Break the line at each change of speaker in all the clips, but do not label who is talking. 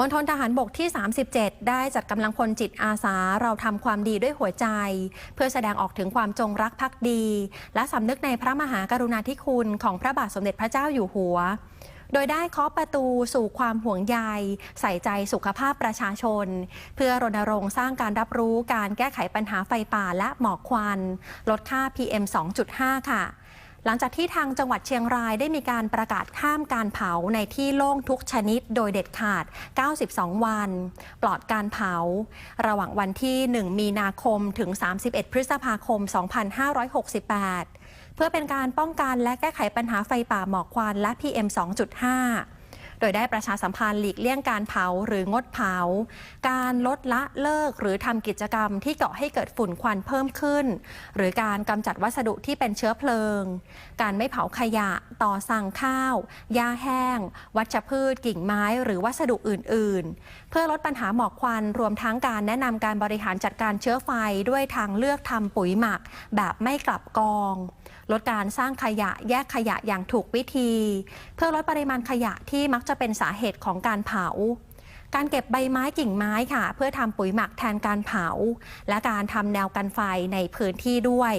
มณฑลทหารบกที่ 37 ได้จัดกำลังพลจิตอาสาเราทำความดีด้วยหัวใจ เพื่อแสดงออกถึงความจงรักภักดี และสำนึกในพระมหากรุณาธิคุณของพระบาทสมเด็จพระเจ้าอยู่หัว โดยได้เคาะประตูสู่ความห่วงใย ใส่ใจสุขภาพประชาชน เพื่อรณรงค์สร้างการรับรู้การแก้ไขปัญหาไฟป่าและหมอกควัน ลดค่า PM 2.5 ค่ะ หลังจากที่ทางจังหวัดเชียงรายได้มีการประกาศข้ามการเผาในที่โล่งทุกชนิดโดยเด็ดขาด 92 วัน ปลอดการเผา ระหว่างวันที่ 1 มีนาคมถึง 31 พฤษภาคม 2568 เพื่อเป็นการป้องกันและแก้ไขปัญหาไฟป่าหมอกควันและ PM 2.5 โดยได้ประชาสัมพันธ์หลีกเลี่ยงการเผาหรืองดเผา การลดละเลิกหรือทำกิจกรรมที่ก่อให้เกิดฝุ่นควันเพิ่มขึ้น หรือการกำจัดวัสดุที่เป็นเชื้อเพลิง การไม่เผาขยะ ต่อสั่งข้าวหญ้าแห้ง วัชพืช กิ่งไม้ หรือวัสดุอื่น ๆ เพื่อลดปัญหาหมอกควันรวมทั้งการแนะนำการบริหารจัดการเชื้อไฟด้วยทางเลือกทำปุ๋ยหมัก แบบไม่กลับกอง ลดการสร้างขยะแยกขยะอย่างถูกวิธี เพื่อลดปริมาณขยะที่มักจะเป็นสาเหตุของการเผา การเก็บใบไม้กิ่งไม้ค่ะ เพื่อทำปุ๋ยหมักแทนการเผา และการทำแนวกันไฟในพื้นที่ด้วย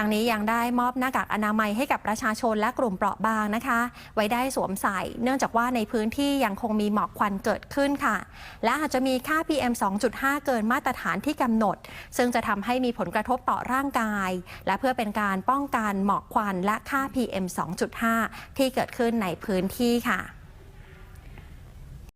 ทางนี้ยังได้มอบหน้ากากอนามัยให้กับประชาชนและกลุ่มเปราะบางนะคะ ไว้ได้สวมใส่เนื่องจากว่าในพื้นที่ยังคงมีหมอกควันเกิดขึ้นค่ะ และอาจจะมีค่า PM 2.5 เกินมาตรฐานที่กำหนด ซึ่งจะทำให้มีผลกระทบต่อร่างกาย และเพื่อเป็นการป้องกันหมอกควันและค่า PM 2.5 ที่เกิดขึ้นในพื้นที่ค่ะ